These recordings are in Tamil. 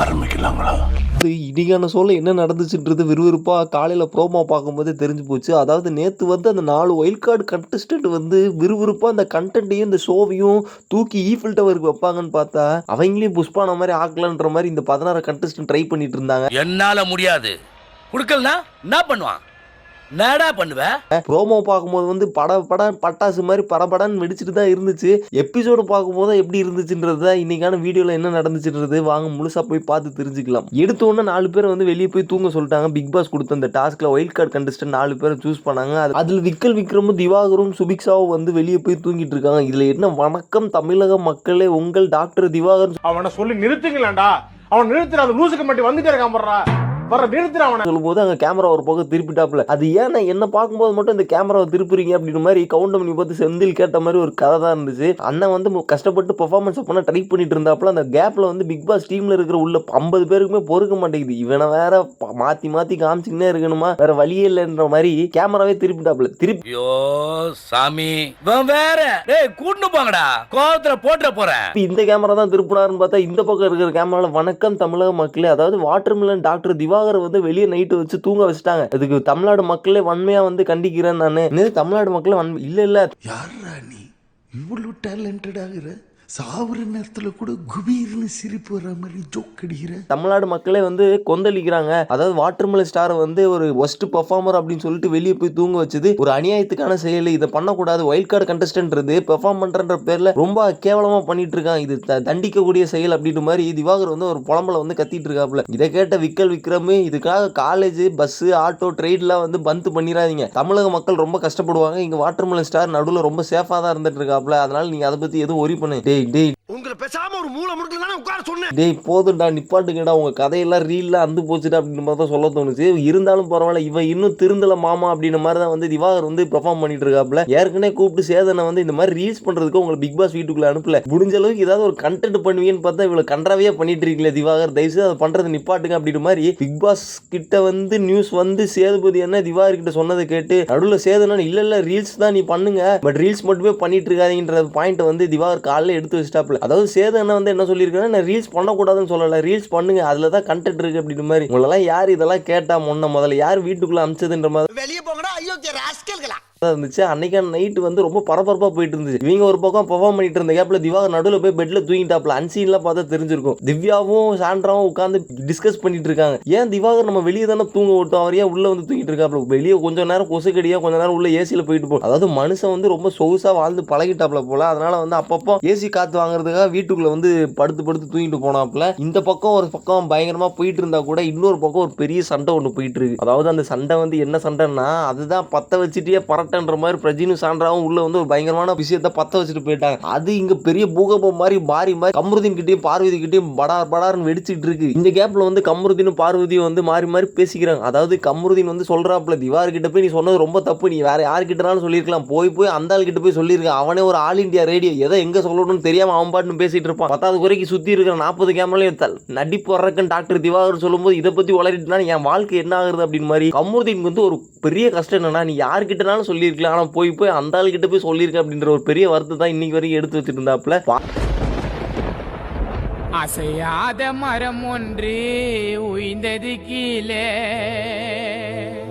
ஆரம்பிக்கலாங்களா? இது இடிகான சோல என்ன நடந்துச்சுன்றது விறுவிறுப்பாக காலையில் ப்ரோமோ பார்க்கும்போதே தெரிஞ்சு போச்சு. அதாவது நேற்று வந்து அந்த நாலு ஒயில்ட் கார்டு கண்டஸ்டன்ட் வந்து விறுவிறுப்பாக அந்த கண்டென்ட்டையும் இந்த ஷோவையும் தூக்கி ஈஃபில் டவருக்கு வைப்பாங்கன்னு பார்த்தா அவங்களையும் புஷ்பான மாதிரி ஆக்கலான்ற மாதிரி இந்த பதினாறு கண்டஸ்டன்ட் ட்ரை பண்ணிட்டு இருந்தாங்க. என்னால முடியாது. குடுக்கலனா என்ன பண்ணுவான்? என்னடா பண்ணுவ? ப்ரோமோ பார்க்கும்போது வந்து பட பட பட்டாசு மாதிரி படபடன்னு வெடிச்சிட்டு தான் இருந்துச்சு. எபிசோடு பார்க்கும்போது எப்படி இருந்துச்சுன்றது தான் இன்னைக்கான வீடியோவில் என்ன நடந்துச்சுன்றது வாங்க முழுசா போய் பார்த்து தெரிஞ்சுக்கலாம். எடுத்த உடனே நாலு பேர் வந்து வெளியே போய் தூங்க சொல்லிட்டாங்க. பிக் பாஸ் கொடுத்த அந்த டாஸ்க்ல ஒயில்ட் கார்டு கண்டஸ்டன்ட் நாலு பேரை சூஸ் பண்ணாங்க. அது- அதுல விக்கல் விக்ரமும் திவாகரும் சுபிக்ஷாவும் வந்து வெளியே போய் தூங்கிட்டு இருக்காங்க. இதுல என்ன வணக்கம் தமிழக மக்களே உங்கள் டாக்டர் திவாகர். அவனை சொல்லி நிறுத்துங்களேன்டா. அவன் நிறுத்துற அந்த லூசுக்கு மட்டும் வந்துட்டே இருக்கான் போடுறா. வர நிறுத்துற அவனை. சொல்லும்போது அங்கே கேமரா ஒரு பக்கம் திருப்பிட்டாப்ல அது ஏன்னா என்ன பார்க்கும்போது மட்டும் இந்த கேமராவை திருப்புறீங்க அப்படின்ற மாதிரி கவுண்ட் பண்ணி பார்த்து செந்தில் கேட்ட மாதிரி ஒரு கதை தான் இருந்துச்சு. அண்ணன் வந்து கஷ்டப்பட்டு பெர்ஃபார்மன்ஸ் பண்ண ட்ரை பண்ணிட்டு இருந்தாப்புல அந்த கேப்ல வந்து பிக் பாஸ் டீம்ல இருக்கிற உள்ள ஐம்பது பேருக்குமே பொறுக்க மாட்டேங்குது. இவனை வேற மாத்தி மாத்தி காமிச்சுக்கினே இருக்கணுமா? வேற வழியே இல்லைன்ற மாதிரி கேமராவே திருப்பிட்டாப்ல திருப்பி ஐயோ சாமி. வேற. டேய் கூட்டு போங்கடா. கோவத்துல போட்டுற போறேன் இந்த கேமரா தான் திருப்பினாருன்னு பார்த்தா இந்த பக்கம் இருக்கிற கேமரால வணக்கம் தமிழக மக்களே. அதாவது வாட்டர்மிலன் டாக்டர் திவாகர் வந்து வெளியே நைட்டு வச்சு தூங்க வச்சுட்டாங்க. இதுக்கு தமிழ்நாடு மக்களே வன்மையா வந்து கண்டிக்கிறேன் நான். தமிழ்நாடு மக்களே வன்மை இல்ல இல்ல. யாரா நீ? இவ்வளவு டேலண்டடாகிற சாவுற நேரத்துல கூட குபீர்னு சிரிப்பு வர மாதிரி ஜோக் அடிக்கிற. தமிழ்நாடு மக்களே வந்து கொந்தளிக்கிறாங்க. அதாவது வாட்டர்மிலன் ஸ்டார் வந்து ஒரு ஒஸ்ட் பெர்ஃபார்மர் அப்படின்னு சொல்லிட்டு வெளியே போய் தூங்க வச்சது ஒரு அநியாயத்துக்கான செயல். இதை பண்ணக்கூடாது. வைல்ட் கார்டு கண்டஸ்டன்ட் பெர்ஃபார்ம் பண்றன்ற பேர்ல ரொம்ப கேவலமா பண்ணிட்டு இருக்கான் இது த- தண்டிக்கக்கூடிய செயல் அப்படின்ற மாதிரி திவாகர் வந்து ஒரு புலம்பல வந்து கத்திட்டு இருக்காப்ல இதை கேட்ட விக்கல் விக்ரம் இதுக்காக காலேஜ் பஸ் ஆட்டோ ட்ரெயின்லாம் வந்து பந்து பண்ணிடாதீங்க தமிழக மக்கள் ரொம்ப கஷ்டப்படுவாங்க. இங்க வாட்டர்மிலன் ஸ்டார் நடுவில் ரொம்ப சேஃபா தான் இருந்துட்டு இருக்காப்ல அதனால நீங்க அதை பத்தி எதுவும் ஒரி பண்ணு. டேய் டேய் உங்களை பேசாம ஒரு மூளை முடுக்கல தானே உட்கார சொன்னேன். டேய் போதும்டா நிப்பாட்டுங்கடா உங்க கதையெல்லாம் ரீல்ல அந்து போச்சுடா அப்படின்ற மாதிரி தான் சொல்ல தோணுச்சு. இருந்தாலும் பரவாயில்ல இவன் இன்னும் திருந்தல மாமா அப்படின்ற மாதிரி தான் வந்து திவாகர் வந்து பெர்ஃபார்ம் பண்ணிட்டு இருக்காப்ல ஏற்கனவே கூப்பிட்டு சேதனை வந்து இந்த மாதிரி ரீல்ஸ் பண்றதுக்கு உங்களை பிக் பாஸ் வீட்டுக்குள்ள அனுப்பல. முடிஞ்ச அளவுக்கு ஏதாவது ஒரு கண்டென்ட் பண்ணுவீங்கன்னு பார்த்தா இவ்வளவு கன்றாவே பண்ணிட்டு இருக்கீங்களே திவாகர். தயவுசெய்து அதை பண்றது நிப்பாட்டுங்க அப்படின்ற மாதிரி பிக் பாஸ் கிட்ட வந்து நியூஸ் வந்து சேதுபதி என்ன திவாகர் கிட்ட சொன்னதை கேட்டு நடுவில் சேதனா இல்ல இல்ல ரீல்ஸ் தான் நீ பண்ணுங்க. பட் ரீல்ஸ் மட்டுமே பண்ணிட்டு இருக்காதீங்கன்ற பாயிண்ட் வந்து திவாகர் காலைல எடுத்து வச்சிட்டாப்ல அதாவது சேது வந்து என்ன சொல்லியிருக்கேன்னா நான் ரீல்ஸ் பண்ணக்கூடாதுன்னு சொல்லலை. ரீல்ஸ் பண்ணுங்க. அதில் தான் கண்டென்ட் இருக்கு அப்படின்ற மாதிரி. உங்களெல்லாம் யார் இதெல்லாம் கேட்டா முன்ன முதல்ல யார் வீட்டுக்குள்ள அமிச்சதுன்ற மாதிரி? வெளியே போங்கடா. ஐயோ ராஸ்கல்களா? இருந்துச்சு. அன்னைக்கான நைட் வந்து ரொம்ப பரபரப்பாக போயிட்டு இருந்துச்சு. இவங்க ஒரு பக்கம் பெர்ஃபார்ம் பண்ணிட்டு இருந்த கேப்பில் திவாகர் நடுவில் போய் பெட்டில் தூங்கிட்டாப்ல. அன்சீன்லாம் பார்த்தா தெரிஞ்சிருக்கும். திவ்யாவும் சாண்ட்ராவும் உட்காந்து டிஸ்கஸ் பண்ணிட்டு இருக்காங்க. ஏன் திவாகர் நம்ம வெளியே தானே தூங்க விட்டோம்? அவர் ஏன் உள்ளே வந்து தூங்கிட்டு இருக்காப்ல. வெளியே கொஞ்சம் நேரம் கொசுக்கடியாக கொஞ்ச நேரம் உள்ள ஏசியில் போயிட்டு போகும் அதாவது மனுஷன் வந்து ரொம்ப சொகுசாக வாழ்ந்து பழகிட்டாப்ல போல. அதனால வந்து அப்பப்போ ஏசி காற்று வாங்குறதுக்காக வீட்டுக்குள்ளே வந்து படுத்து படுத்து தூங்கிட்டு போனாப்ல. இந்த பக்கம் ஒரு பக்கம் பயங்கரமாக போயிட்டு இருந்தா கூட இன்னொரு பக்கம் ஒரு பெரிய சண்டை ஒன்று போயிட்டு இருக்கு. அதாவது அந்த சண்டை வந்து என்ன சண்டைன்னா அதுதான் பற்ற வச்சுட்டே பரட்டன்ற மாதிரி பிரஜினும் சான்றாவும் உள்ள வந்து ஒரு பயங்கரமான விஷயத்த பத்த வச்சுட்டு போயிட்டாங்க. அது இங்க பெரிய பூகம்பம் மாதிரி மாறி மாறி கமருதீன் கிட்டயும் பார்வதி கிட்டயும் படார் படார்னு வெடிச்சிட்டு இருக்கு. இந்த கேப்ல வந்து கமருதீனும் பார்வதியும் வந்து மாறி மாறி பேசிக்கிறாங்க. அதாவது கமருதீன் வந்து சொல்றாப்ல திவார் கிட்ட போய் நீ சொன்னது ரொம்ப தப்பு. நீ வேற யார்கிட்டனாலும் சொல்லியிருக்கலாம். போய் போய் அந்த ஆள் கிட்ட போய் சொல்லியிருக்கான் அவனே ஒரு ஆல் இந்தியா ரேடியோ. எதை எங்க சொல்லணும்னு தெரியாம அவன் பாட்டுன்னு பேசிட்டு இருப்பான். பத்தாவது குறைக்கு சுத்தி இருக்கிற நாற்பது கேமராலையும் நடிப்பு வர்றக்கன் டாக்டர் திவாகர் சொல்லும்போது இதை பத்தி வளரிட்டுனா என் வாழ்க்கை என்ன ஆகுது அப்படின்னு மாதிரி கமருதீன் வந்து ஒரு பெரிய கஷ்டம் என்னன்னா நீ யார்கிட்டனாலும் சொல்லியிருக்கலாம். ஆனா போய் போய் அந்த ஆள் கிட்ட போய் சொல்லியிருக்கேன் அப்படின்ற ஒரு பெரிய வருத்தம் தான் இன்னைக்கு வரைக்கும் எடுத்து வச்சிருந்தாப்புல. அசையாத மரம் ஒன்று உய்ந்தது கீழே.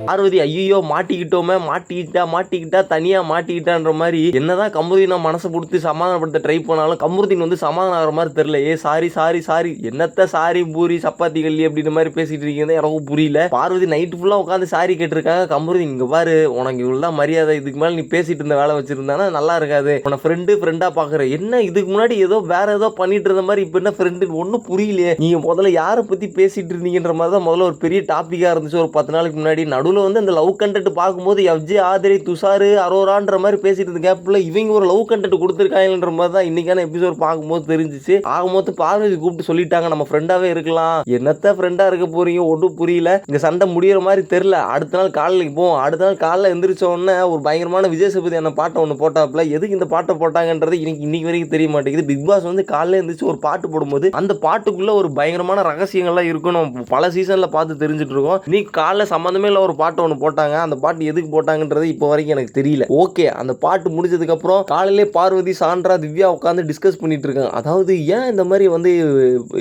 பார்வதி ஐயோ மாட்டிக்கிட்டோமே மாட்டிக்கிட்டா மாட்டிக்கிட்டா தனியா மாட்டிக்கிட்டான்ற மாதிரி என்னதான் கமருதீனை மனசை கொடுத்து சமாதானப்படுத்த ட்ரை பண்ணாலும் கமருதீன் வந்து சமாதானம் ஆகிற மாதிரி தெரியல. ஏ சாரி சாரி சாரி என்னத்த சாரி பூரி சப்பாத்தி கல்லி அப்படின்ற மாதிரி பேசிட்டு இருக்கீங்க எனக்கும் புரியல. பார்வதி நைட்டு ஃபுல்லாக உட்காந்து சாரி கேட்டிருக்காங்க. கமருதீன் இங்கே பாரு உனக்கு இவ்வளவுதான் மரியாதை. இதுக்கு மேலே நீ பேசிட்டு இருந்த வேலை வச்சிருந்தானா நல்லா இருக்காது. உன ஃப்ரெண்டு ஃப்ரெண்டாக பார்க்குற என்ன இதுக்கு முன்னாடி ஏதோ வேற ஏதோ பண்ணிட்டு இருந்த மாதிரி இப்போ என்ன ஃப்ரெண்டு ஒன்றும் புரியலையே. நீங்கள் முதல்ல யாரை பற்றி பேசிட்டு இருந்தீங்கன்ற மாதிரி தான் முதல்ல ஒரு பெரிய டாப்பிக்காக இருந்துச்சு. ஒரு பத்து நாளைக்கு முன்னாடி நடுவில் வந்து அந்த லவ் கண்டென்ட் பார்க்கும்போது எஃப்ஜே ஆதிரி துஷாரு அரோரான்ற மாதிரி பேசிட்டு இருந்த கேப்பில் இவங்க ஒரு லவ் கண்டென்ட் கொடுத்துருக்காங்கன்ற மாதிரி தான் இன்னைக்கான எபிசோட் பார்க்கும்போது தெரிஞ்சிச்சு. ஆகும்போது பார்வதி கூப்பிட்டு சொல்லிட்டாங்க நம்ம ஃப்ரெண்டாவே இருக்கலாம். என்னத்த ஃப்ரெண்டாக இருக்க போறீங்க? ஒன்றும் புரியல. இந்த சண்டை முடியிற மாதிரி தெரில அடுத்த நாள் காலையில போவோம். அடுத்த நாள் காலைல எந்திரிச்ச உடனே ஒரு பயங்கரமான விஜய் சேதுபதி என்ன பாட்டை ஒன்று போட்டாப்ல எதுக்கு இந்த பாட்டை போட்டாங்கன்றது இன்னைக்கு இன்னைக்கு வரைக்கும் தெரிய மாட்டேங்குது. பிக் பாஸ் வந்து காலைல எந்திரிச்சு ஒரு பாட்டு போடும்போது அந்த பாட்டுக்குள்ள ஒரு பயங்கரமான ரகசியங்கள்லாம் இருக்கும் நம்ம பல சீசனில் பார்த்து தெரிஞ்சுட்டு இருக்கோம். நீ காலைல சம்மந்தமே இல்லை ஒரு பாட்டு ஒன்று போட்டாங்க. அந்த பாட்டு எதுக்கு போட்டாங்கன்றது இப்போ வரைக்கும் எனக்கு தெரியல. ஓகே அந்த பாட்டு முடிஞ்சதுக்கப்புறம் காலையிலே பார்வதி சான்றா திவ்யா உட்காந்து டிஸ்கஸ் பண்ணிட்டு இருக்காங்க. அதாவது ஏன் இந்த மாதிரி வந்து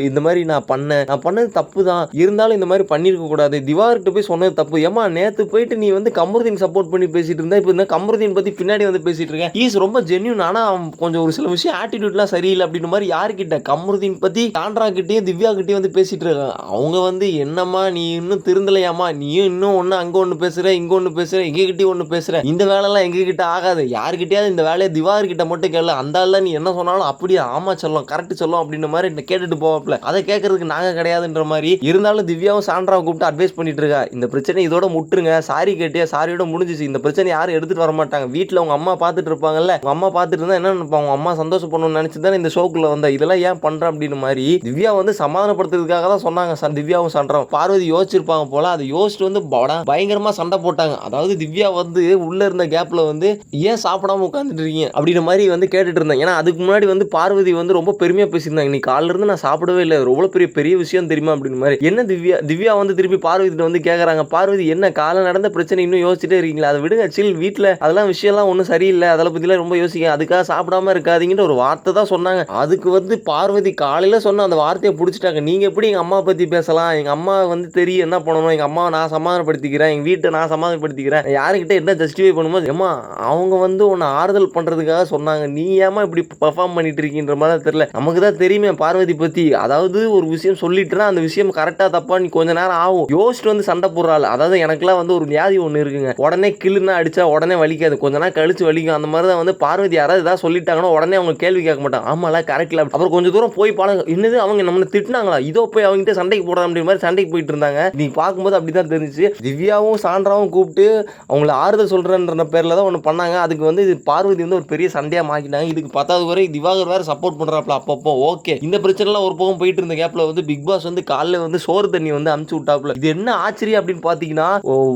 இந்த மாதிரி நான் பண்ணேன்? நான் பண்ணது தப்பு தான் இருந்தாலும் இந்த மாதிரி பண்ணியிருக்க கூடாது. திவார்கிட்ட போய் சொன்னது தப்பு. ஏமா நேற்று போயிட்டு நீ வந்து கமருதீன் சப்போர்ட் பண்ணி பேசிட்டு இருந்தா இப்போ இந்த கமருதீன் பத்தி பின்னாடி வந்து பேசிட்டு இருக்கேன். ஈஸ் ரொம்ப ஜென்யூன் ஆனா அவன் கொஞ்சம் ஒரு சில விஷயம் ஆட்டிடியூட்லாம் சரியில்லை அப்படின்ற மாதிரி யாருக்கிட்ட கமருதீன் பத்தி சாண்ட்ரா கிட்டேயும் திவ்யா கிட்டேயும் வந்து பேசிட்டு இருக்காங்க. அவங்க வந்து என்னம்மா நீ இன்னும் திருந்தலையாமா நீயும் இன்னும் ஒன்று அங்கே ஒன்று பேசுகிறேன் இங்கே ஒன்று பேசுகிறேன் எங்ககிட்டயும் ஒன்று பேசுகிறேன் இந்த வேலைலாம் எங்ககிட்ட ஆகாது. யாருக்கிட்டையாவது இந்த வேலையை திவார்கிட்ட மட்டும் கேளு. அந்த ஆள்ல நீ என்ன சொன்னாலும் அப்படியே ஆமா சொல்லும் கரெக்ட் சொல்லும் அப்படின்ற மாதிரி என்ன கேட்டுட்டு போவாப்ல அதை கேட்கறதுக்கு நாங்க கிடையாதுன்ற மாதிரி இருந்தாலும் திவ்யாவும் சாண்ட்ராவை கூப்பிட்டு அட்வைஸ் பண்ணிட்டு இருக்கா. இந்த பிரச்சனை இதோட முட்டுருங்க. சாரி கேட்டியா? சாரியோட முடிஞ்சிச்சு. இந்த பிரச்சனை யாரும் எடுத்துட்டு வர மாட்டாங்க. வீட்டில் உங்க அம்மா பார்த்துட்டு இருப்பாங்கல்ல. உங்க அம்மா பார்த்துட்டு இருந்தா என்ன நினைப்பாங்க உங்க அம்மா சந்தோஷப்படணும்னு நினைச்சு தானே இந்த ஷோக்குள்ள வந்தா? இதெல்லாம் ஏன் பண்ணுறா அப்படின்னு மாதிரி திவ்யா வந்து சமாதானப்படுத்துறதுக்காக தான் சொன்னாங்க சார் திவ்யாவும் சாண்ட்ராவும். பார்வதி யோசிச்சிருப்பாங்க போல. அதை யோசிச்சுட்டு வந்து பயங்கர பயங்கரமாக சண்டை போட்டாங்க. அதாவது திவ்யா வந்து உள்ளே இருந்த கேப்பில் வந்து ஏன் சாப்பிடாம உட்காந்துட்டு இருக்கீங்க? அப்படின்ற மாதிரி வந்து கேட்டுட்டு இருந்தேன் ஏன்னா அதுக்கு முன்னாடி வந்து பார்வதி வந்து ரொம்ப பெருமையாக பேசியிருந்தாங்க. இன்னைக்கு காலைலேருந்து நான் சாப்பிடவே இல்லை. ரொம்ப பெரிய பெரிய விஷயம் தெரியுமா? அப்படின்னு மாதிரி. என்ன திவ்யா? திவ்யா வந்து திருப்பி பார்வதி வந்து கேட்குறாங்க பார்வதி என்ன? காலை நடந்த பிரச்சனை இன்னும் யோசிச்சுட்டே இருக்கீங்களா? அதை விடுங்க சில் வீட்டில் அதெல்லாம் விஷயம்லாம் ஒன்றும் சரியில்லை. அதெல்லாம் பற்றிலாம் ரொம்ப யோசிக்க அதுக்காக சாப்பிடாம இருக்காதீங்கன்ற ஒரு வார்த்தை தான் சொன்னாங்க. அதுக்கு வந்து பார்வதி காலையில் சொன்ன அந்த வார்த்தையை பிடிச்சிட்டாங்க. நீங்கள் எப்படி எங்கள் அம்மா பற்றி பேசலாம்? எங்கள் அம்மா வந்து தெரியும். என்ன பண்ணணும்? எங்கள் அம்மாவை நான் சமாதானப்படுத்திக்கிறேன். எங்க வீட்டை நான் சமாதானப்படுத்திக்கிறேன். யாருக்கிட்ட என்ன ஜஸ்டிஃபை பண்ணும்போது ஏமா அவங்க வந்து உன்னை ஆறுதல் பண்றதுக்காக சொன்னாங்க. நீ ஏமா இப்படி பெர்ஃபார்ம் பண்ணிட்டு இருக்கீன்ற மாதிரி தெரியல. நமக்கு தான் தெரியுமே பார்வதி பத்தி. அதாவது ஒரு விஷயம் சொல்லிட்டுனா அந்த விஷயம் கரெக்டா தப்பா நீ கொஞ்ச நேரம் ஆகும். யோசிச்சுட்டு வந்து சண்டை போடுறாள். அதாவது எனக்குலாம் வந்து ஒரு வியாதி ஒன்று இருக்குங்க. உடனே கிள்ளுனா அடிச்சா உடனே வலிக்காது. கொஞ்ச நேரம் கழிச்சு வலிக்கும். அந்த மாதிரி தான் வந்து பார்வதி யாராவது ஏதாவது சொல்லிட்டாங்கன்னா உடனே அவங்க கேள்வி கேட்க மாட்டாங்க. ஆமால கரெக்ட்ல அப்புறம் கொஞ்சம் தூரம் போய் பழங்க என்னது அவங்க நம்மளை திட்டினாங்களா? இதோ போய் அவங்ககிட்ட சண்டைக்கு போடுற அப்படின்ற மாதிரி சண்டைக்கு போயிட்டு இருந்தாங்க. நீ பார்க்கும்போது அப்படிதான் தெரிஞ்சுச்சு. திவ்யாவும் சான்றாவும் கூப்பிட்டு அவங்கள ஆறுதல் சொல்கிறேன்ற பேரில் தான் ஒன்று பண்ணாங்க. அதுக்கு வந்து இது பார்வதி வந்து ஒரு பெரிய சண்டையாக மாக்கிட்டாங்க இதுக்கு பத்தாவது வரை திவாகர் வேறு சப்போர்ட் பண்ணுறாப்ல அப்பப்போ. ஓகே. இந்த பிரச்சனைலாம் ஒரு பக்கம் போயிட்டு இருந்த கேப்பில் வந்து பிக் பாஸ் வந்து காலைல வந்து சோறு தண்ணி வந்து அமுச்சு விட்டாப்ல. இது என்ன ஆச்சரியம் அப்படின்னு பார்த்தீங்கன்னா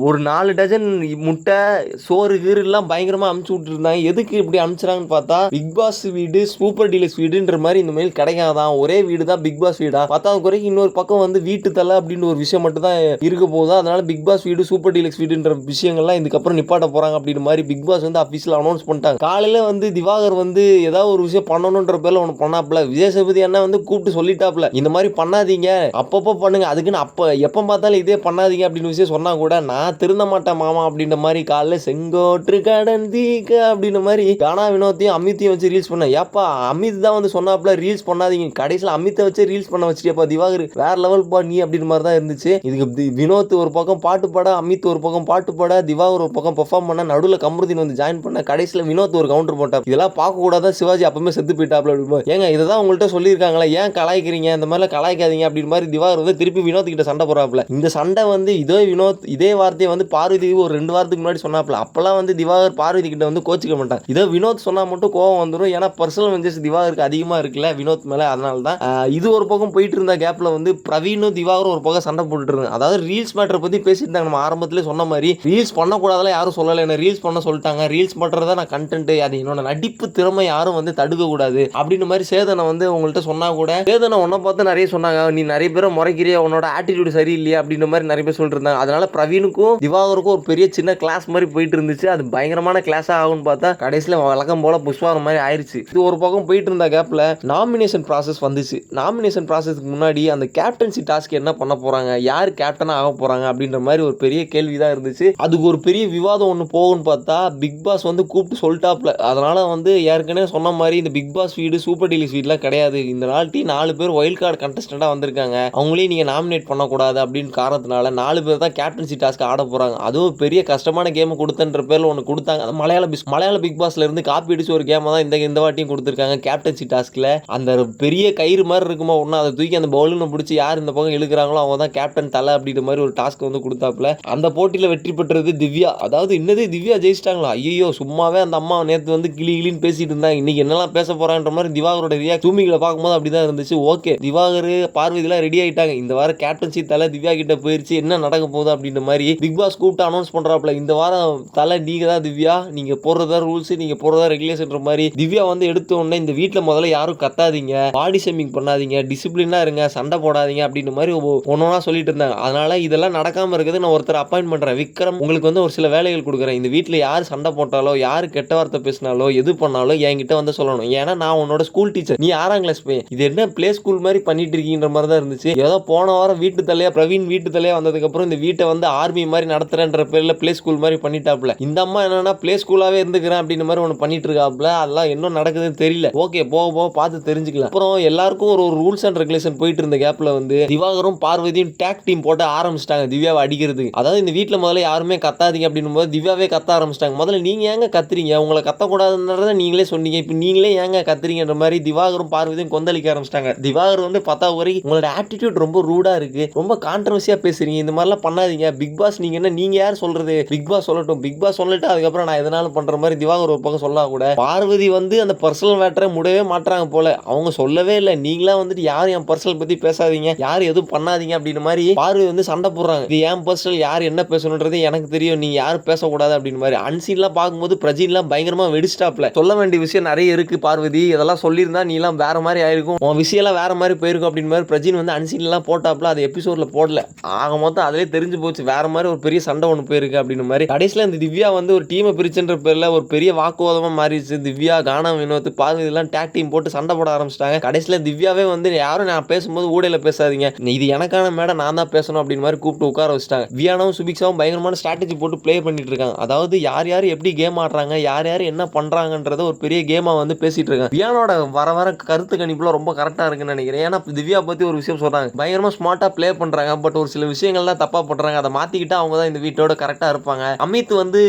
ஒரு நாலு டஜன் முட்டை சோறு கீறு எல்லாம் பயங்கரமாக அமுச்சு விட்டுருந்தாங்க. எதுக்கு இப்படி அமுச்சுறாங்கன்னு பார்த்தா பிக் பாஸ் வீடு சூப்பர் டீலக்ஸ் வீடுன்ற மாதிரி இந்த மாதிரி கிடைக்காதான். ஒரே வீடு தான் பிக் பாஸ் வீடா? பத்தாவது குறைக்கு இன்னொரு பக்கம் வந்து வீட்டு தலை அப்படின்னு ஒரு விஷயம் மட்டும் தான் இருக்க போகுது. அதனால பிக் பாஸ் வீடு சூப்பர் டீலக்ஸ் வீடுன்ற விஷயங்கள்லாம் இதுக்கப்புறம் நிப்பாட்ட போகிறாங்க அப்படின்னு மாதிரி பிக் பாஸ் வந்து அஃபீஷியல் அனௌன்ஸ் பண்ணிட்டாங்க. காலையில் வந்து திவாகர் வந்து ஏதாவது ஒரு விஷயம் பண்ணணுன்ற பேரில் ஒன்று பண்ணாப்புல. விஜய் சேதுபதி அண்ணா வந்து கூப்பிட்டு சொல்லிட்டாப்புல. இந்த மாதிரி பண்ணாதீங்க. அப்பப்போ பண்ணுங்க. அதுக்குன்னு அப்போ எப்போ பார்த்தாலும் இதே பண்ணாதீங்க அப்படின்னு விஷயம் சொன்னால் கூட நான் திருந்த மாட்டேன் மாமா அப்படின்ற மாதிரி காலையில் செங்கோற்று கடன் தீக்க அப்படின்ற மாதிரி கானா வினோத்தையும் அமித்தையும் வச்சு ரீல்ஸ் பண்ணேன். ஏப்பா அமித் தான் வந்து சொன்னாப்புல ரீல்ஸ் பண்ணாதீங்க. கடைசியில் அமித்தை வச்சு ரீல்ஸ் பண்ண வச்சிட்டியாப்பா திவாகர். வேற லெவல் பா நீ அப்படின்னு மாதிரி தான் இருந்துச்சு. இதுக்கு தி- வினோத் ஒரு பக்கம் பாட்டு பாட அமித் ஒரு பக்கம் பாட்டு பாட திவா ஒரு பக்கம் பெர்ஃபார்ம் பண்ண நடுவில் கமருதீன் வந்து ஜாயின் பண்ண கடைசியில் வினோத் ஒரு கவுண்டர் போட்டார் இதெல்லாம் பார்க்கக்கூடாது சிவாஜி அப்பவுமே செத்து போயிட்டாப்ல அப்படின்னு ஏங்க இதை தான் உங்கள்கிட்ட சொல்லியிருக்காங்களே? ஏன் கலாய்க்கிறீங்க? இந்த மாதிரிலாம் கலாய்க்காதீங்க அப்படின்னு மாதிரி திவாகர் வந்து திருப்பி வினோத் கிட்ட சண்டை போறாப்ல இந்த சண்டை வந்து இதே வினோத் இதே வார்த்தையை வந்து பார்வதி ஒரு ரெண்டு வாரத்துக்கு முன்னாடி சொன்னாப்ல. அப்பெல்லாம் வந்து திவாகர் பார்வதி கிட்ட வந்து கோச்சிக்க மாட்டாங்க இதோ வினோத் சொன்னால் மட்டும் கோவம் வந்துடும் ஏன்னா பர்சனல் வெஞ்சஸ் திவாகருக்கு அதிகமாக இருக்குல்ல வினோத் மேலே. அதனால தான் இது ஒரு பக்கம் போயிட்டு இருந்த கேப்பில் வந்து பிரவீனும் திவாகரும் ஒரு பக்கம் சண்டை போட்டுட்டு இருந்தாங்க. அதாவது ரீல்ஸ் மேட்டரை பற்றி பேசிட்டு இருந்தாங்க. நம்ம ஆரம்பத்திலே சொன்ன மாதிரி ரீல்ஸ் பண்ணக்கூடாதெல்லாம் யாரும் சொல்லலை. என்ன ரீல்ஸ் பண்ண சொல்லிட்டாங்க. ரீல்ஸ் பண்ணுறத நான் கண்டென்ட் அது என்னோட நடிப்பு திறமை யாரும் வந்து தடுக்கக்கூடாது. அப்படின்னு மாதிரி சேதனை வந்து உங்கள்கிட்ட சொன்னால் கூட சேதனை உன்னை பார்த்து நிறைய சொன்னாங்க. நீ நிறைய பேரை முறைக்கிறியா? உன்னோட ஆட்டிடியூட் சரியில்லையா? அப்படின்ற மாதிரி நிறைய பேர் சொல்லிட்டு இருந்தாங்க அதனால பிரவீனுக்கும் திவாகருக்கும் ஒரு பெரிய சின்ன கிளாஸ் மாதிரி போயிட்டு இருந்துச்சு. அது பயங்கரமான கிளாஸாக ஆகும்னு பார்த்தா கடைசியில் வழக்கம் போல புஷ்வாரம் மாதிரி ஆயிடுச்சு இது ஒரு பக்கம் போயிட்டு இருந்த கேப்பில் நாமினேஷன் ப்ராசஸ் வந்துச்சு. நாமினேஷன் ப்ராசஸ்க்கு முன்னாடி அந்த கேப்டன்சி டாஸ்க் என்ன பண்ண போகிறாங்க யார் கேப்டனாக ஆக போகிறாங்க அப்படின்ற மாதிரி ஒரு பெரிய கேள்வி தான் இருந்துச்சு. அதுக்கு ஒரு பெரிய விவாதம் ஒன்று போகும்னு பார்த்தா பிக் பாஸ் வந்து கூப்பிட்டு சொல்லிட்டாப்ல. அதனால் வந்து ஏற்கனவே சொன்ன மாதிரி இந்த பிக் பாஸ் வீடு சூப்பர் டீலிக்ஸ் வீட்லாம் கிடையாது. இந்த நாள் டீ நாலு பேர் வைல்ட் கார்டு கண்டஸ்டண்டாக வந்திருக்காங்க. அவங்களையும் நீங்கள் நாமினேட் பண்ணக்கூடாது அப்படின்னு காரணத்தினால நாலு பேர் தான் கேப்டன்சி டாஸ்க் ஆட போகிறாங்க அதுவும் பெரிய கஷ்டமான கேம் கொடுத்தன்ற பேரில் ஒன்று கொடுத்தாங்க. அது மலையாள பிஸ் மலையாள பிக் பாஸ்ல இருந்து காப்பி அடிச்சு ஒரு கேமை தான் இந்த இந்த வாட்டியும் கொடுத்துருக்காங்க கேப்டன்சி டாஸ்கில் அந்த பெரிய கயிறு மாதிரி இருக்குமா ஒன்று அதை தூக்கி அந்த பவுலிங் பிடிச்சி யார் இந்த பக்கம் இழுக்கிறாங்களோ அவங்க தான் கேப்டன் தலை அப்படின்ற மாதிரி ஒரு டாஸ்க் வந்து கொடுத்தாப்புல அந்த போட்டியில் வெற்றி பெற்றது திவ்யா. அதாவது இன்னதே திவ்யா ஜெயிச்சிட்டாங்களா? ஐயோ சும்மாவே அந்த அம்மா நேற்று வந்து கிளி கிளின்னு பேசிட்டு இருந்தாங்க இன்னைக்கு என்னெல்லாம் பேச போறான்ற மாதிரி திவாகரோட ரியாக்ட் தூமிகளை பார்க்கும்போது அப்படிதான் இருந்துச்சு. ஓகே திவாகர் பார்வதிலாம் ரெடி ஆயிட்டாங்க. இந்த வாரம் கேப்டன்சி தலை திவ்யா கிட்ட போயிருச்சு. என்ன நடக்க போகுது அப்படின்ற மாதிரி பிக் பாஸ் கூப்பிட்டு அனௌன்ஸ் பண்றாப்ல இந்த வாரம் தலை நீங்க தான் திவ்யா. நீங்க போடுறதா ரூல்ஸ் நீங்க போடுறதா ரெகுலேஷன்ற மாதிரி திவ்யா வந்து எடுத்த உடனே இந்த வீட்டில் முதல்ல யாரும் கத்தாதீங்க. பாடி ஷேமிங் பண்ணாதீங்க. டிசிப்ளினாக இருங்க. சண்டை போடாதீங்க அப்படின்ற மாதிரி ஒன்னொன்னா சொல்லிட்டு இருந்தாங்க. அதனால இதெல்லாம் நடக்காமல் இருக்குது நான் ஒருத்தர் அப்பாயின்ட் பண்ணுறேன் விக்ரம் உங்களுக்கு வந்து ஒரு சில வேலைகள் கொடுக்குறேன். இந்த வீட்டில் யார் சண்டை போட்டாலோ யார் கெட்ட வார்த்தை பேசினாலோ எது பண்ணாலோ என்கிட்ட வந்து சொல்லணும். ஏன்னா நான் உன்னோட ஸ்கூல் டீச்சர் நீ ஆறாம் கிளாஸ் பையன். இது என்ன ப்ளே ஸ்கூல் மாதிரி பண்ணிட்டு இருக்கீங்கிற மாதிரி தான் இருந்துச்சு. ஏதோ போன வாரம் வீட்டு தலையா பிரவீன் வீட்டு தலையா வந்ததுக்கப்புறம் இந்த வீட்டை வந்து ஆர்மி மாதிரி நடத்துறேன்ற பேர்ல ப்ளே ஸ்கூல் மாதிரி பண்ணிட்டாப்ல. இந்த அம்மா என்னன்னா ப்ளே ஸ்கூலாவே இருந்துக்கிறேன் அப்படின்ற மாதிரி ஒன்று பண்ணிட்டு இருக்காப்ல. அதெல்லாம் என்ன நடக்குதுன்னு தெரியல. ஓகே போக போக பார்த்து தெரிஞ்சுக்கலாம். அப்புறம் எல்லாருக்கும் ஒரு ரூல்ஸ் அண்ட் ரெகுலேஷன் போயிட்டு இருந்த கேப்ல வந்து திவாகரும் பார்வதியும் டேக் டீம் போட்டு ஆரம்பிச்சிட்டாங்க. திவ்யாவை அடிக்கிறதுக்கு. அதாவது இந்த வீட்டில் முதல்ல யாருமே கத்தாதீங்க அப்படின்னும் போது திவ்யாவே கத்த ஆரம்பிச்சிட்டாங்க. முதல்ல நீங்கள் ஏங்க கத்துறீங்க? உங்களை கத்தக்கூடாதுன்றத நீங்களே சொன்னீங்க. இப்போ நீங்களே ஏங்க கத்துறீங்கன்ற மாதிரி திவாகரும் பார்வதியும் கொந்தளிக்க ஆரம்பிச்சிட்டாங்க. திவாகர் வந்து பத்தா வரைக்கும் உங்களோட ஆட்டிடியூட் ரொம்ப ரூடாக இருக்கு. ரொம்ப கான்ட்ரவர்சியாக பேசுறீங்க. இந்த மாதிரிலாம் பண்ணாதீங்க. பிக் பாஸ் நீங்கள் என்ன நீங்கள் யார் சொல்கிறது பிக் பாஸ் சொல்லட்டும். பிக் பாஸ் சொல்லிட்டு அதுக்கப்புறம் நான் எதனாலும் பண்ணுற மாதிரி திவாகர் ஒரு பக்கம் சொல்லா கூட பார்வதி வந்து அந்த பர்சனல் மேட்டரை முடவே மாட்டுறாங்க போல. அவங்க சொல்லவே இல்லை. நீங்களா வந்துட்டு யாரும் என் பர்சனல் பற்றி பேசாதீங்க. யார் எதுவும் பண்ணாதீங்க அப்படின்னு மாதிரி பார்வதி வந்து சண்டை போடுறாங்க. இது ஏன் பர்சனல் யார் என்ன பேசணுன்றது எனக்கு தெரியும். நீ யாரும் பேசக்கூடாது அப்படின்னு மாதிரி. அன்சீன்லாம் பார்க்கும்போது பிரஜின்லாம் பயங்கரமாக வெடிச்சிட்டாப்ல. சொல்ல வேண்டிய விஷயம் நிறைய இருக்கு பார்வதி. இதெல்லாம் சொல்லியிருந்தா நீ எல்லாம் வேற மாதிரி ஆயிருக்கும். உன் விஷயம்லாம் வேற மாதிரி போயிருக்கும் அப்படின்னு மாதிரி பிரஜின் வந்து அன்சீன்லாம் போட்டாப்ல. அது எபிசோட்ல போடல. ஆக மொத்தம் அதிலே தெரிஞ்சு போச்சு. வேற மாதிரி ஒரு பெரிய சண்டை ஒன்று போயிருக்கு அப்படின்னு மாதிரி. கடைசியில் இந்த திவ்யா வந்து ஒரு டீமை பிரிச்சுன்ற பேர்ல ஒரு பெரிய வாக்குவாதமாக மாறிடுச்சு. திவ்யா கானா வினோத் பார்வதி எல்லாம் டேக் டீம் போட்டு சண்டை போட ஆரம்பிச்சிட்டாங்க. கடைசியில் திவ்யாவே வந்து யாரும் நான் பேசும்போது ஊடையில் பேசாதீங்க. இது எனக்கான மேடம் நான் தான் பேசணும் அப்படின்னு மாதிரி கூப்பிட்டு உட்கார வச்சுட்டாங்க. வியானாவும் சுபிக்ஸாவும் பயங்கரமான ஸ்ட்ராட்டஜி போட்டு ப்ளே பண்ணிட்டு இருக்காங்க அதாவது யார் யார் எப்படி கேம் ஆடுறாங்க யார் யார் என்ன பண்ணுறாங்கன்றத ஒரு பெரிய கேமாக வந்து பேசிட்டு இருக்காங்க வியானோட வர வர கருத்து கணிப்புலாம் ரொம்ப கரெக்டாக இருக்குன்னு நினைக்கிறேன். ஏன்னா திவ்யா பற்றி ஒரு விஷயம் சொல்கிறாங்க பயங்கரமாக ஸ்மார்ட்டாக ப்ளே பண்ணுறாங்க பட் ஒரு சில விஷயங்கள்லாம் தப்பாக பண்ணுறாங்க அதை மாற்றிக்கிட்டு அவங்க தான் இந்த வீட்டோட கரெக்டாக இருப்பாங்க. அமித் வந்து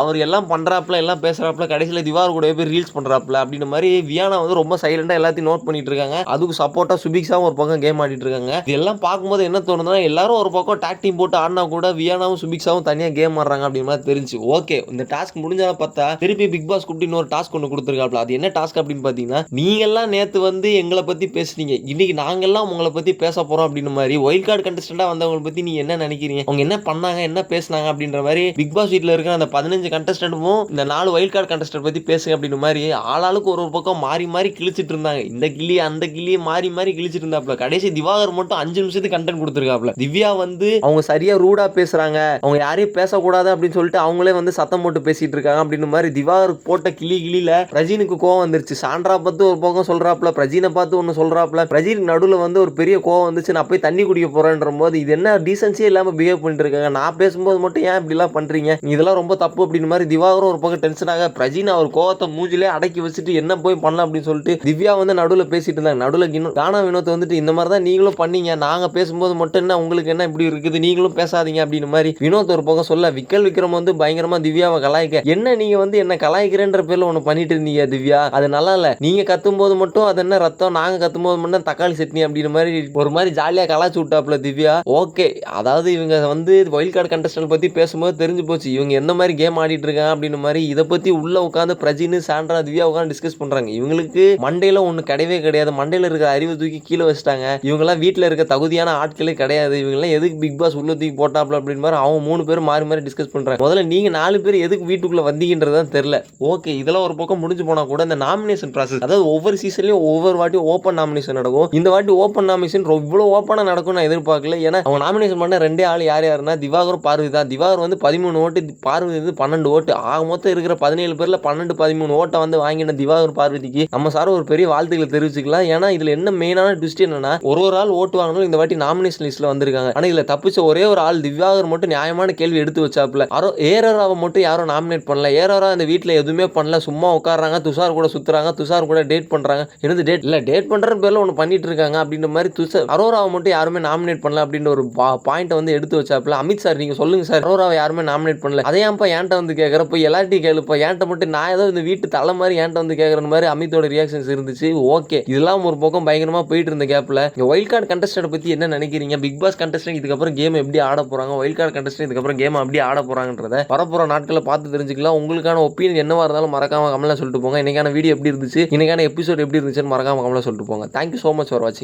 அவர் எல்லாம் பண்ணுறாப்புல எல்லாம் பேசுகிறாப்புல கடைசியில் திவார் கூட போய் ரீல்ஸ் பண்ணுறாப்புல அப்படின்ற மாதிரி வியானா வந்து ரொம்ப சைலண்டாக எல்லாத்தையும் நோட் பண்ணிட்டு இருக்காங்க அதுக்கு சப்போர்ட்டாக சுபிக்ஸாவும் ஒரு பக்கம் கேம் ஆடிட்டு இருக்காங்க இதெல்லாம் பார்க்கும்போது என்ன தோணுதுன்னா எல்லாரும் ஒரு பக்கம் டாக் டீம் போட்டு ஆடினா கூட வியானாவும் சுபிக்ஸாவும் தனியாக கேம் ஆடுறாங்க அப்படின்ற மாதிரி தெரிஞ்சு ஓகே இந்த டாஸ்க் முடிஞ்சாலும் பார்த்தா திருப்பி பிக் பாஸ் கூப்பிட்டு இன்னொரு டாஸ்க் ஒன்று கொடுத்துருக்காப்ல. அது என்ன டாஸ்க் அப்படின்னு பார்த்தீங்கன்னா நீங்கெல்லாம் நேற்று வந்து எங்களை பற்றி பேசுனீங்க. இன்னைக்கு நாங்கள்லாம் உங்களை பற்றி பேச போகிறோம் அப்படின்ற மாதிரி ஒயில்ட் கார்டு கண்டஸ்டண்டா வந்தவங்களை பற்றி நீ என்ன நினைக்கிறீங்க? அவங்க என்ன பண்ணாங்க என்ன பேசுனாங்க அப்படின்ற மாதிரி பிக் பாஸ் வீட்டில் இருக்கிற அந்த பதினஞ்சு கண்டஸ்டன்ட்டும் இந்த நாலு ஒயில்ட் கார்டு கண்டஸ்டன்ட் பற்றி பேசுங்க அப்படின்ற மாதிரி ஆளாளுக்கு ஒரு ஒரு பக்கம் மாறி மாறி கிழிச்சிட்டு இருந்தாங்க. இந்த கிளி அந்த கிளி மாறி மாறி கிழிச்சிட்டு இருந்தாப்ல. கடைசி திவாகர் மட்டும் அஞ்சு நிமிஷத்துக்கு கண்டென்ட் கொடுத்துருக்காப்ல. திவ்யா வந்து அவங்க சரியாக ரூடாக ரூடா பேசுறாங்க? அவங்க யாரையும் பேசக்கூடாது அப்படின்னு சொல்லிட்டு அவங்களே வந்து சத்தம் போட்டு பேசிட்டு இருக்காங்க. அப்படின்னு மாதிரி திவாகர் போட்ட கிளி கிளியில பிரஜினுக்கு கோவம் வந்துருச்சு. சாண்ட்ரா பார்த்து ஒரு பக்கம் சொல்றாப்ல பிரஜினை பார்த்து ஒன்று சொல்றாப்ல பிரஜினுக்கு நடுவில் வந்து ஒரு பெரிய கோவம் வந்துச்சு. நான் போய் தண்ணி குடிக்க போகிறேன்ற போது இது என்ன டீசன்சியே இல்லாமல் பிஹேவ் பண்ணிட்டு இருக்காங்க. நான் பேசும்போது மட்டும் ஏன் இப்படிலாம் பண்ணுறீங்க இதெல்லாம் ரொம்ப தப்பு அப்படின்னு மாதிரி திவாகரும் ஒரு பக்கம் டென்ஷனாக பிரஜின் அவர் கோவத்தை மூஞ்சிலே அடக்கி வச்சுட்டு என்ன போய் பண்ணலாம் அப்படின்னு சொல்லிட்டு திவ்யா வந்து நடுவில் பேசிட்டு இருந்தாங்க. நடுவில் இன்னும் கானா வினோத் வந்துட்டு இந்த மாதிரி தான் நீங்களும் பண்ணீங்க. நாங்கள் பேசும்போது மட்டும் என்ன? உங்களுக்கு என்ன இப்படி இருக்குது? நீங்களும் பேசாதீங்க. அப்படின்னு மாதிரி வினோத் ஒரு பக்கம் சொல்ல விக்கல் விக்ரம் வந்து பயங்கரமா திவ்யாவை கலாய்க்க. என்ன நீங்க வந்து என்ன கலாய்க்கிறேன்ற பேர்ல ஒன்று பண்ணிட்டு இருந்தீங்க திவ்யா? அது நல்லா இல்ல. நீங்க கத்தும் போது மட்டும் அது என்ன ரத்தம்? நாங்க கத்தும் போது மட்டும் தக்காளி சட்னி அப்படின்னு மாதிரி ஒரு மாதிரி ஜாலியா கலாச்சு விட்டாப்ல திவ்யா. ஓகே. அதாவது இவங்க வந்து வைல்ட் கார்டு கண்டஸ்டன் பத்தி பேசும்போது தெரிஞ்சு போச்சு. இவங்க எந்த மாதிரி கேம் ஆடிட்டு இருக்காங்க அப்படின்னு மாதிரி இதை பத்தி உள்ள உட்காந்து பிரஜின் சாண்ட்ரா திவ்யா உட்காந்து டிஸ்கஸ் பண்றாங்க. இவங்களுக்கு மண்டையில ஒன்று கிடையவே கிடையாது. மண்டையில இருக்கிற அறிவை தூக்கி கீழே வச்சுட்டாங்க. இவங்கெல்லாம் வீட்டில் இருக்க தகுதியான ஆட்களே கிடையாது. இவங்கெல்லாம் எதுக்கு பிக் பாஸ் உள்ள தூக்கி போட்டாப்ல அப்படின்னு மாதிரி அவங்க மூணு பேரும் மாறி மாறி டிஸ்கஸ் பண்றாங்க. முதல்ல நீங்க நாலு பேர் எதுக்கு வீட்டுக்குள்ள வந்தீங்கன்றது தான் தெரியல. ஓகே இதெல்லாம் ஒரு பக்கம் முடிஞ்சு போனால் கூட இந்த நாமினேஷன் ப்ராசஸ் அதாவது ஒவ்வொரு சீசன்லயும் ஒவ்வொரு வாட்டி ஓப்பன் நாமினேஷன் நடக்கும். இந்த வாட்டி ஓப்பன் நாமினேஷன் இவ்வளவு ஓப்பனாக நடக்கும் நான் எதிர்பார்க்கல. ஏன்னா அவங்க நாமினேஷன் பண்ண ரெண்டே ஆள் யார் யாருன்னா திவாகர் பார்வதி தான். திவாகர் வந்து பதிமூணு ஓட்டு பார்வதி வந்து பன்னெண்டு ஓட்டு. ஆக மொத்தம் இருக்கிற பதினேழு பேர்ல பன்னெண்டு பதிமூணு ஓட்டை வந்து வாங்கின திவாகர் பார்வதிக்கு நம்ம சார் ஒரு பெரிய வாழ்த்துக்களை தெரிவிச்சுக்கலாம். ஏன்னா இதுல என்ன மெயினான ட்விஸ்ட் என்னன்னா ஒரு ஒரு ஆள் ஓட்டு வாங்கணும் இந்த வாட்டி நாமினேஷன் லிஸ்ட்டில் வந்திருக்காங்க. ஆனால் இதில் தப்பிச்ச ஒரே ஒரு ஆள் திவ்யாகர் மட்டும் நியாயமான கேள்வி எடுத்து வச்சாப்புல. யாரோ ஏரராவை மட்டும் யாரும் நாமினேட் பண்ணல. ஏரரா அந்த வீட்டில் எதுவுமே பண்ணல. சும்மா உட்காடுறாங்க துஷார் கூட சுத்துறாங்க துஷார் கூட டேட் பண்ணுறாங்க இருந்து டேட் இல்லை டேட் பண்ணுற பேரில் ஒன்று பண்ணிட்டு இருக்காங்க அப்படின்ற மாதிரி துஷார் அரோராவை மட்டும் யாருமே நாமினேட் பண்ணல அப்படின்ற ஒரு பாயிண்ட் வந்து எடுத்து வச்சாப்புல. அமித் சார் நீங்கள் சொல்லுங்க சார் அரோராவை யாருமே நாமினேட் பண்ணல. அதையாப்பா ஏன்ப்பா ஏன்ட்ட வந்து கேட்குறப்ப போய் எல்லார்ட்டையும் கேளுப்பா. ஏன்ட்ட மட்டும் நான் ஏதோ இந்த வீட்டு தலை மாதிரி ஏன்ட்ட வந்து கேட்குற மாதிரி அமித்தோட ரியாக்ஷன்ஸ் இருந்துச்சு. ஓகே. இதெல்லாம் ஒரு பக்கம் பயங்கரமாக போயிட்டு இருந்த கேப்பில் இங்க ஒயில்ட் கார்டு கண்டஸ்டன்ட் பற்றி என்ன நினைக்கிறீங்க? பிக் பாஸ் கண்டஸ்டன்ட் இதுக்கப்புறம் கேம் எப்படி ஆட போகிறாங்க ஒயில்ட் கார்டு கண்டஸ்டன்ட் இதுக்கப்புறம் கேம் அப்படியே ஆட போறாங்கன்றத வரப்போற நாட்களை பார்த்து தெரிஞ்சுக்கலாம் உங்களுக்கான ஒப்பீனியன் என்னவாக இருந்தாலும் மறக்காம கமலாக சொல்லிட்டு போங்க. இன்னைக்கான வீடியோ எப்படி இருந்துச்சு? இன்னைக்கான எபிசோட் எப்படி இருந்துச்சுன்னு மறக்காம கமலாக சொல்லிட்டு போங்க. தேங்க்யூ ஸோ மச் ஃபார் வாட்சிங்